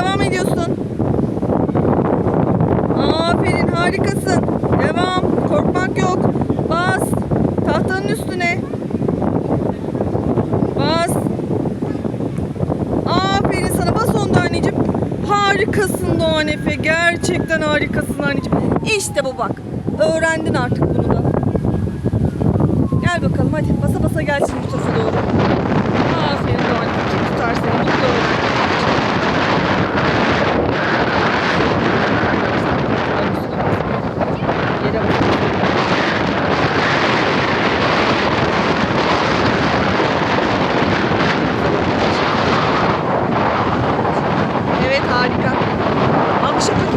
devam ediyorsun. Aferin harikasın. Devam. Korkmak yok. Bas. Tahtanın üstüne. Bas. Aferin sana. Bas onda anneciğim. Harikasın Doğan Efe. Gerçekten harikasın anneciğim. İşte bu bak. Öğrendin artık bunu da. Gel bakalım hadi. Basa basa gel şimdi doğru. Mexico.